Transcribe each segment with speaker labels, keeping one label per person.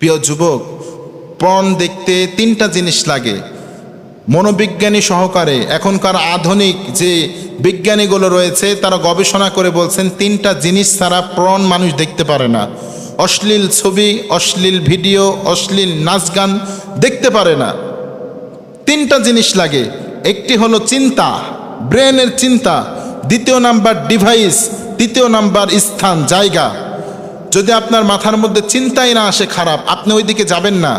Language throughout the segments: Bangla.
Speaker 1: প্রিয় যুবক, পণ দেখতে তিনটা জিনিস লাগে। মনোবিজ্ঞানী সহকারে এখনকার আধুনিক যে বিজ্ঞানীগুলো রয়েছে, তারা গবেষণা করে বলছেন, তিনটা জিনিস ছাড়া প্রণ মানুষ দেখতে পারে না। অশ্লীল ছবি, অশ্লীল ভিডিও, অশ্লীল নাচ গান দেখতে পারে না। তিনটা জিনিস লাগে। একটি হলো চিন্তা, ব্রেনের চিন্তা, দ্বিতীয় নাম্বার ডিভাইস, তৃতীয় নাম্বার স্থান, জায়গা। যদি আপনার মাথার মধ্যে চিন্তাই না আসে খারাপ, আপনি ওই দিকে যাবেন না।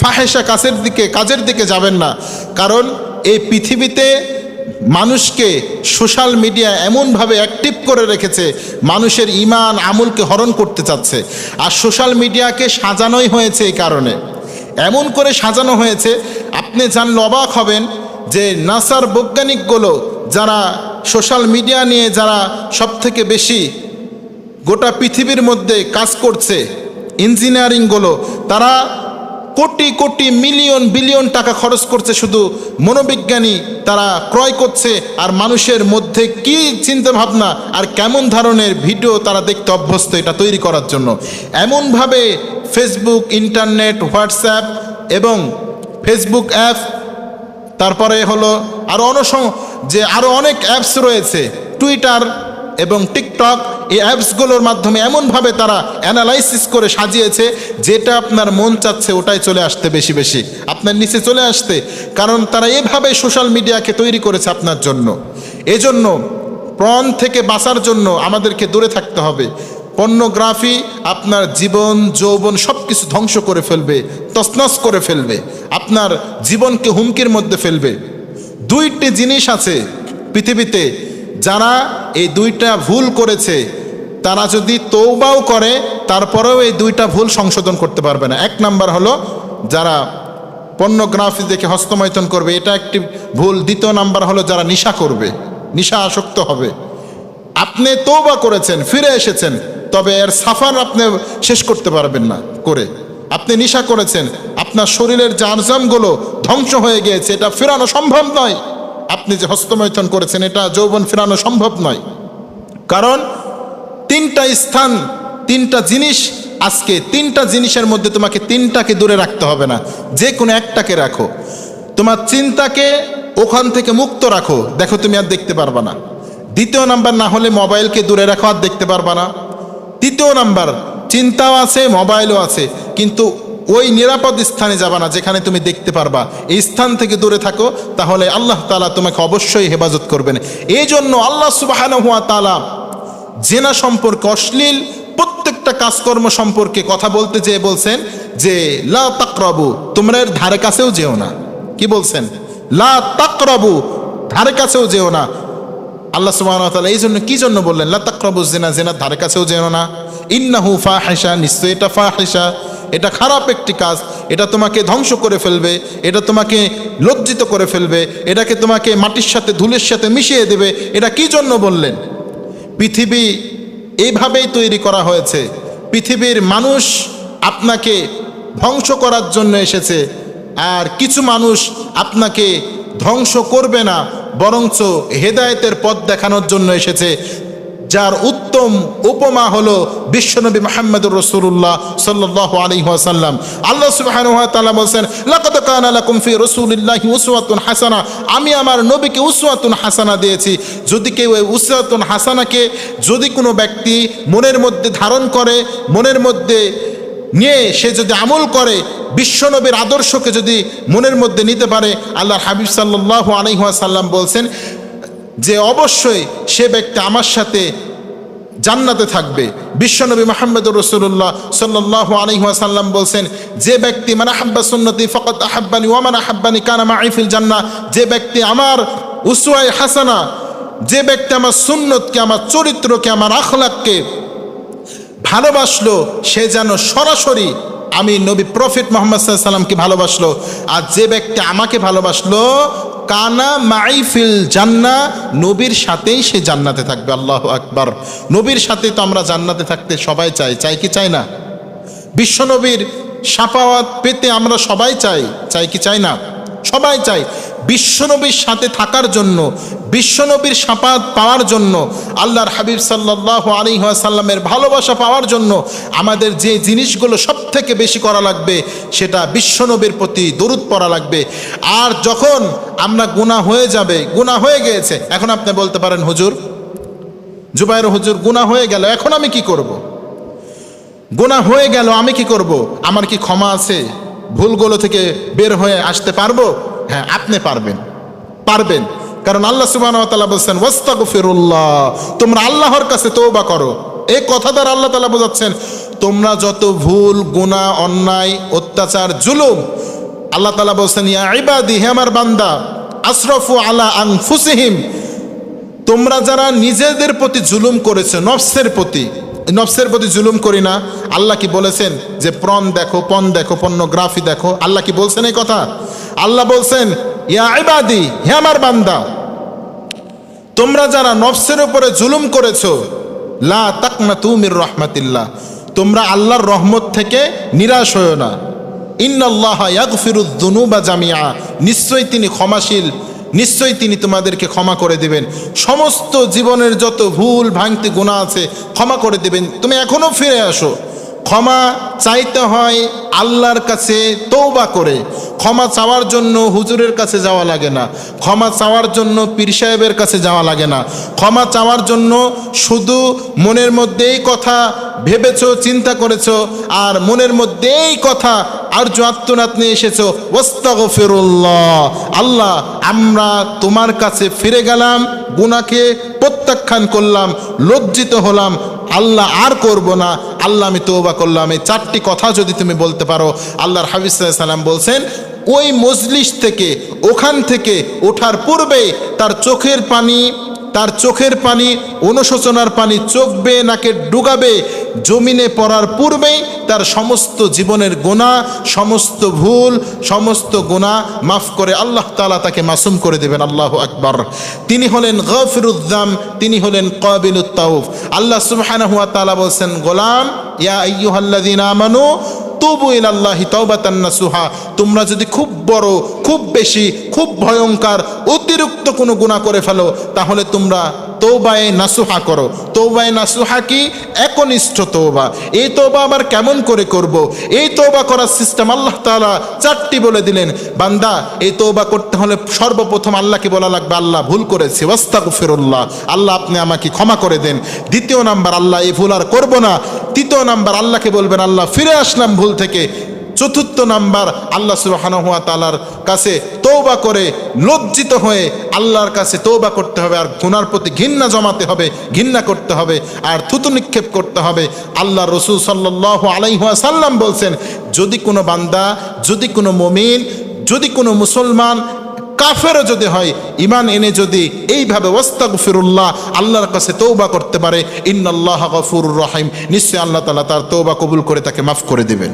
Speaker 1: ফাহেসা কাছের দিকে, কাজের দিকে যাবেন না। কারণ এই পৃথিবীতে মানুষকে সোশ্যাল মিডিয়া এমনভাবে অ্যাক্টিভ করে রেখেছে, মানুষের ইমান, আমলকে হরণ করতে চাচ্ছে। আর সোশ্যাল মিডিয়াকে সাজানোই হয়েছে এই কারণে। এমন করে সাজানো হয়েছে, আপনি জানলে অবাক হবেন যে নাসার বৈজ্ঞানিকগুলো যারা সোশ্যাল মিডিয়া নিয়ে যারা সবথেকে বেশি গোটা পৃথিবীর মধ্যে কাজ করছে ইঞ্জিনিয়ারিংগুলো তারা কোটি কোটি মিলিয়ন বিলিয়ন টাকা খরচ করছে শুধু মনোবিজ্ঞানী তারা ক্রয় করছে, আর মানুষের মধ্যে কি চিন্তা ভাবনা আর কেমন ধরনের ভিডিও তারা দেখতে অভ্যস্ত এটা তৈরি করার জন্য। এমনভাবে ফেসবুক ইন্টারনেট হোয়াটসঅ্যাপ এবং ফেসবুক অ্যাপ তারপরে হলো আরও অনসং যে আরও অনেক অ্যাপস রয়েছে টুইটার এবং টিকটক এই অ্যাপসগুলোর মাধ্যমে এমনভাবে তারা অ্যানালাইসিস করে সাজিয়েছে, যেটা আপনার মন চাচ্ছে ওটাই চলে আসতে বেশি বেশি, আপনার নিচে চলে আসতে, কারণ তারা এভাবে সোশ্যাল মিডিয়াকে তৈরি করেছে আপনার জন্য। এজন্য প্রণ থেকে বাঁচার জন্য আমাদেরকে দূরে থাকতে হবে। পর্নোগ্রাফি আপনার জীবন, যৌবন সব কিছু ধ্বংস করে ফেলবে তসনস করে ফেলবে, আপনার জীবনকে হুমকির মধ্যে ফেলবে। দুইটি জিনিস আছে পৃথিবীতে যারা এই দুইটা ভুল করেছে, তারা যদি তৌবাও করে, তারপরেও এই দুইটা ভুল সংশোধন করতে পারবে না। এক নাম্বার হলো, যারা পর্নোগ্রাফি দেখে হস্তমৈথন করবে, এটা একটি ভুল। দ্বিতীয় নাম্বার হলো, যারা নিশা করবে, নিশা আসক্ত হবে। আপনি তৌবা করেছেন, ফিরে এসেছেন, তবে এর সাফার আপনি শেষ করতে পারবেন না করে। আপনি নিশা করেছেন, আপনার শরীরের যে আরজামগুলো ধ্বংস হয়ে গিয়েছে, এটা ফেরানো সম্ভব নয়। আপনি যে হস্তমৈথন করেছেন, এটা যৌবন ফেরানো সম্ভব নয়। কারণ তিনটা স্থান, তিনটা জিনিস, আজকে তিনটা জিনিসের মধ্যে তোমাকে তিনটাকে দূরে রাখতে হবে না। যে কোনো একটাকে রাখো। তোমার চিন্তাকে ওখান থেকে মুক্ত রাখো। দেখো, তুমি আর দেখতে পারবা না। দ্বিতীয় নাম্বার না হলে মোবাইলকে দূরে রাখো, আর দেখতে পারবা না। তৃতীয় নাম্বার, চিন্তাও আছে, মোবাইলও আছে। কিন্তু ওই নিরাপদ স্থানে যাবা না, যেখানে তুমি দেখতে পারবা। এই স্থান থেকে দূরে থাকো, তাহলে আল্লাহ তালা তোমাকে অবশ্যই হেফাজত করবেন। এই জন্য আল্লাহ সুবাহ তালা জেনা সম্পর্কে অশ্লীল প্রত্যেকটা কাজকর্ম সম্পর্কে কথা বলতে যেয়ে বলছেন যে, লা তাকরাবু, তোমরা এর ধারে কাছেও যেও না। কি বলছেন? লা তাকরাবু, ধারে কাছেও যেও না। আল্লাহ সুবহানাহু ওয়া তাআলা এই জন্য কি জন্য বললেন, লা তাকরাবু, জেনা জিনার ধারে কাছেও যেও না। ইন্নাহু ফাহিশা নিশ্চয় এটা ফাহিশা। এটা খারাপ একটি কাজ, এটা তোমাকে ধ্বংস করে ফেলবে, এটা তোমাকে লজ্জিত করে ফেলবে, এটাকে তোমাকে মাটির সাথে, ধুলের সাথে মিশিয়ে দেবে, এটা কি জন্য বললেন? পৃথিবী এইভাবেই তৈরি করা হয়েছে। পৃথিবীর মানুষ আপনাকে ধ্বংস করার জন্য এসেছে, আর কিছু মানুষ আপনাকে ধ্বংস করবে না, বরঞ্চ হেদায়েতের পথ দেখানোর জন্য এসেছে। যার উত্তম উপমা হলো বিশ্বনবী মোহাম্মদুর রসুল্লাহ সাল্লাহ আলী ওয়াসাল্লাম। আল্লাহ সুবহানাহু ওয়া তাআলা বলছেন উসওয়াতুন হাসানা। আমি আমার নবীকে উসওয়াতুন হাসানা দিয়েছি। যদি কেউ ওই উসওয়াতুন হাসানাকে যদি কোনো ব্যক্তি মনের মধ্যে ধারণ করে, মনের মধ্যে নিয়ে সে যদি আমল করে, বিশ্বনবীর আদর্শকে যদি মনের মধ্যে নিতে পারে আল্লাহ হাবিব সাল্লাহ আলহাসাল্লাম বলছেন যে অবশ্যই সে ব্যক্তি আমার সাথে জান্নাতে থাকবে। বিশ্বনবী মাহমুদুর রসুল্লাহ সাল্লাহ আলহিহাসাল্লাম বলছেন, যে ব্যক্তি মানে আহাব্বা সুন্নতি ফকত আহাব্বানি ওয়ামান আহাব্বানি কানামা আইফিল জান্না যে ব্যক্তি আমার উসুয়াই হাসানা, যে ব্যক্তি আমার সুন্নতকে, আমার চরিত্রকে, আমার আখলাককে ভালোবাসলো, সে যেন সরাসরি আমি নবী প্রফিট মোহাম্মদ সাল্লামকে ভালোবাসলো। আর যে ব্যক্তি আমাকে ভালোবাসলো কানা মাইফিল জান্না, নবীর সাথেই সে জান্নাতে থাকবে, আল্লাহ আকবার। নবীর সাথে তো আমরা জান্নাতে থাকতে সবাই চাই চাই কি চাই না? বিশ্বনবীর সাফাওয়াত পেতে আমরা সবাই চাই চাই কি চাই না? সবাই চাই বিশ্বনবীর সাথে থাকার জন্য, বিশ্বনবীর সাপাত পাওয়ার জন্য, আল্লাহর হাবিব সাল্লাহ আলী সাল্লামের ভালোবাসা পাওয়ার জন্য আমাদের যে জিনিসগুলো সব থেকে বেশি করা লাগবে সেটা বিশ্বনবীর প্রতি দরুদ পড়া লাগবে আর যখন আমরা গুণা হয়ে যাবে গুণা হয়ে গিয়েছে, এখন আপনি বলতে পারেন, হুজুর, জুবাইর হুজুর গুণা হয়ে গেল, এখন আমি কি করব। গুণা হয়ে গেল, আমি কি করব। আমার কি ক্ষমা আছে ভুলগুলো থেকে বের হয়ে আসতে পারব? হ্যাঁ আপনি পারবেন। পারবেন। কারণ আল্লাহ সুবাহ বলছেন ওস্তাগফিরুল্লাহ তোমরা আল্লাহর কাছে তৌবা করো। এই কথা দ্বারা আল্লাহ তালা বোঝাচ্ছেন, তোমরা যত ভুল গুণা অন্যায়, অত্যাচার, জুলুম, আল্লাহ তালা বলছেন, ইয়া ইবাদি, হে আমার বান্দা আশরফু আলা আং ফুসিহিম তোমরা যারা নিজেদের প্রতি জুলুম করেছ, নফসের প্রতি নফসের প্রতি জুলুম করি না। আল্লাহ কি বলেছেন যে প্রণ দেখো, পণ দেখো পণ্যগ্রাফি দেখো? আল্লাহ কি বলছেন এই কথা? আল্লাহ বলছেন, ইয়া ইবাদি, হে আমার বান্দা, তোমরা যারা নফসের উপরে জুলুম করেছ, লা তাকনা তুমির রহমাতিল্লাহ, তোমরা আল্লাহর রহমত থেকে নিরাশ হয়েও না। ইন্নাল্লাহ ইয়াগফিরুদ্দুনুবা জামিয়া নিশ্চয়ই তিনি ক্ষমাশীল নিশ্চয়ই তিনি তোমাদেরকে ক্ষমা করে দেবেন। সমস্ত জীবনের যত ভুল, ভাঙতি গুণা আছে, ক্ষমা করে দেবেন। তুমি এখনও ফিরে আসো। ক্ষমা চাইতে হয় আল্লাহর কাছে তৌবা করে। ক্ষমা চাওয়ার জন্য হুজুরের কাছে যাওয়া লাগে না। ক্ষমা চাওয়ার জন্য পীর সাহেবের কাছে যাওয়া লাগে না। ক্ষমা চাওয়ার জন্য শুধু মনের মধ্যেই কথা ভেবেছ, চিন্তা করেছ, আর মনের মধ্যেই কথা আর আত্মনাথ নিয়ে এসেছ। ওস্তাগফিরুল্লাহ আল্লাহ, আমরা তোমার কাছে ফিরে গেলাম গুনাকে প্রত্যাখ্যান করলাম, লজ্জিত হলাম। আল্লাহ আর করব না। আল্লাহ, আমি তৌবা করলাম। এই চারটি কথা যদি তুমি বলতে পারো, আল্লাহর হাবিজ সাল্লাম বলছেন, ওই মজলিস থেকে, ওখান থেকে ওঠার পূর্বে তার চোখের পানি, তার চোখের পানি, অনুশোচনার পানি চোখবে, নাকে ডুগাবে জমিনে পড়ার পূর্বেই তার সমস্ত জীবনের গোনা সমস্ত ভুল, সমস্ত গোনা মাফ করে আল্লাহ তালা তাকে মাসুম করে দেবেন। আল্লাহ আকবর। তিনি হলেন গফিরুদ্দাম তিনি হলেন কবিলুত্তাউফ আল্লাহ সুবহানাহু ওয়া তাআলা বলছেন, গোলাম, ইয়া আইয়ুহাল্লাযীনা আমানু, তুবু ইলাল্লাহি তাওবাতান নাসুহা। তোমরা যদি খুব বড়, খুব বেশি, খুব ভয়ঙ্কর অতিরিক্ত কোনো গুনাহ করে ফেলো, তাহলে তোমরা তৌবায়ে নাসুহা করো। তৌবায়ে নাসুহা কি? একনিষ্ঠ তৌবা এই তৌবা আবার কেমন করে করব। এই তৌবা করার সিস্টেম আল্লাহ তাআলা চারটি বলে দিলেন। বান্দা, এই তৌবা করতে হলে সর্বপ্রথম আল্লাহকে বলা লাগবে, আল্লাহ ভুল করেছি, ওয়াস্তাগফিরুল্লাহ। আল্লাহ আপনি আমাকে ক্ষমা করে দেন। দ্বিতীয় নাম্বার, আল্লাহ এই ভুল আর করব না। তৃতীয় নাম্বার, আল্লাহকে বলবেন, আল্লাহ ফিরে আসলাম ভুল থেকে। চতুর্থ নাম্বার আল্লাহ সুবাহানুয়া তালার কাছে তৌবা করে লজ্জিত হয়ে আল্লাহর কাছে তৌবা করতে হবে আর গুনার প্রতি ঘৃণা জমাতে হবে, ঘৃণা করতে হবে আর থুতু নিক্ষেপ করতে হবে। আল্লাহ রসুল সাল্লাহ আলাইহুয়া সাল্লাম বলছেন, যদি কোনো বান্দা, যদি কোনো মমিন, যদি কোনো মুসলমান কাফেরও যদি হয় ইমান এনে যদি এইভাবে ওস্তাগফিরুল্লাহ আল্লাহর কাছে তৌবা করতে পারে, ইন্নাল্লাহ গফুর রহিম। নিশ্চয় আল্লাহ তালা তার তৌবা কবুল করে তাকে মাফ করে দেবেন।